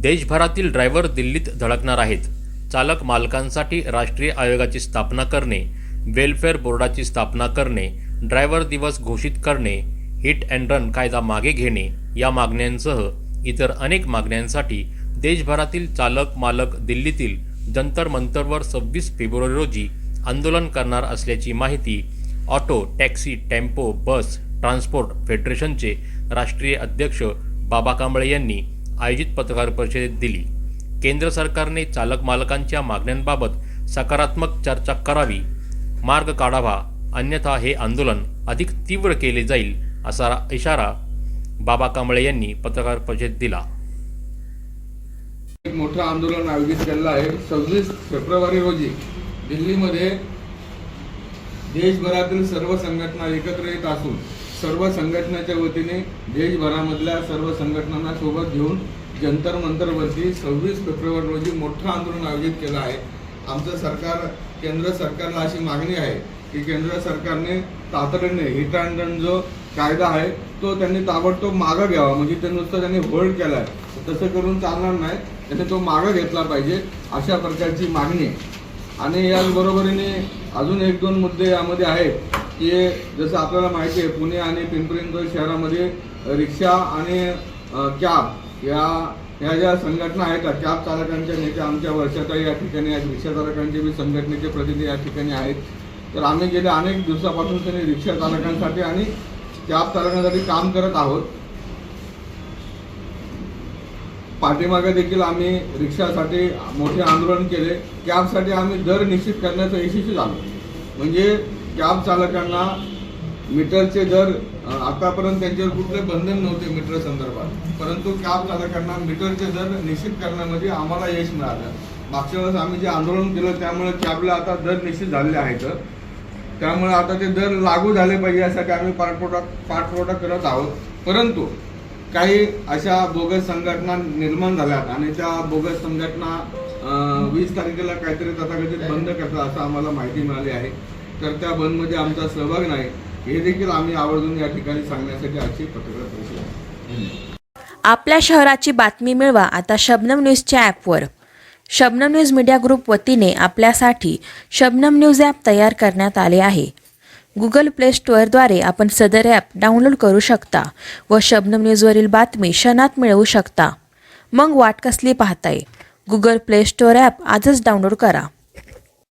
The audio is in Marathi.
देशभरातील ड्रायव्हर दिल्लीत धडकणार आहेत. चालक मालकांसाठी राष्ट्रीय आयोगाची स्थापना करणे वेलफेअर बोर्डाची स्थापना करणे ड्रायव्हर दिवस घोषित करणे हिट अँड रन कायदा मागे घेणे या मागण्यांसह इतर अनेक मागण्यांसाठी देशभरातील चालक मालक दिल्लीतील जंतर मंतरवर सव्वीस फेब्रुवारी रोजी आंदोलन करणार असल्याची माहिती auto taxi tempo bus transport फेडरेशनचे राष्ट्रीय अध्यक्ष बाबा कांबळे यांनी आयोजित पत्रकार परिषदेत दिली. केंद्र सरकारने चालक मालकांच्या मागण्यांबाबत सकारात्मक चर्चा करावी. मार्ग काढावा अन्यथा हे आंदोलन अधिक तीव्र केले जाईल असा इशारा बाबा कांबळे यांनी पत्रकार परिषदेत दिला. एक मोठं आंदोलन आयोजित केलेलं आहे. सव्वीस फेब्रुवारी रोजी दिल्लीमध्ये देशभरातील सर्व संघटना एकत्र येत असून सर्व संघटनेच्या वतीने देशभरामधल्या सर्व संघटनांना सोबत घेऊन जंतर मंतरवरती सव्वीस फेब्रुवारी रोजी मोठं आंदोलन आयोजित केलं आहे. आमचं सरकार केंद्र सरकारला अशी मागणी आहे की केंद्र सरकारने तातडीने हिट अँड रन जो कायदा आहे तो त्यांनी ताबडतोब मागं घ्यावा. म्हणजे ते नुसतं त्यांनी होल्ड केला आहे तसं करून चालणार नाही. त्याने तो मागं घेतला पाहिजे अशा प्रकारची मागणी. आहे आणि याचबरोबरीने अजून एक दोन मुद्दे यामध्ये आहेत. की जसं आपल्याला माहिती आहे पुणे आणि पिंपरी शहरामध्ये रिक्षा आणि कॅब या ह्या ज्या संघटना आहेत त्या कॅब चालकांच्या नेत्या आमच्या वर्षाताई या ठिकाणी आहेत रिक्षा चालकांचे बी संघटनेचे प्रतिनिधी या ठिकाणी आहेत. तर आम्ही गेल्या अनेक दिवसापासून त्यांनी रिक्षा चालकांसाठी आणि कॅब चालकांसाठी काम करत आहोत. पाठीमागे देखील आम्ही रिक्षासाठी मोठे आंदोलन केले. कॅबसाठी आम्ही दर निश्चित करण्याचं यशस्वी झालो. म्हणजे कॅब चालकांना मीटरचे दर आतापर्यंत त्यांच्यावर कुठले बंधन नव्हते मीटर संदर्भात. परंतु कॅब चालकांना मीटरचे दर निश्चित करण्यामध्ये आम्हाला यश मिळालं. मागच्या वेळेस आम्ही जे आंदोलन केलं त्यामुळे कॅबला आता दर निश्चित झालेले आहेत. त्यामुळे आता ते दर लागू झाले पाहिजे यासाठी आम्ही पाठपुरा पाठपुरवठा करत आहोत. परंतु काही अशा बोगस संघटना निर्माण झाल्यात आणि त्या बोगस संघटना वीस तारखेला काहीतरी तथाकथित बंद करतात असं आम्हाला माहिती मिळाली आहे. तर बंदमध्ये आमचा सहभाग नाही हे देखील आम्ही आवर्जून या ठिकाणी सांगण्यासाठी आजची पत्रकार परिषद आहे. आपल्या शहराची बातमी मिळवा आता शबनम न्यूजच्या ॲपवर. शबनम न्यूज मीडिया ग्रुप वतीने आपल्यासाठी शबनम न्यूज ॲप तयार करण्यात आले आहे. गुगल प्ले स्टोअरद्वारे आपण सदर ॲप डाउनलोड करू शकता व शबनम न्यूजवरील बातमी क्षणात मिळवू शकता. मग वाट कसली पाहताय? गुगल प्ले स्टोअर ॲप आजच डाउनलोड करा.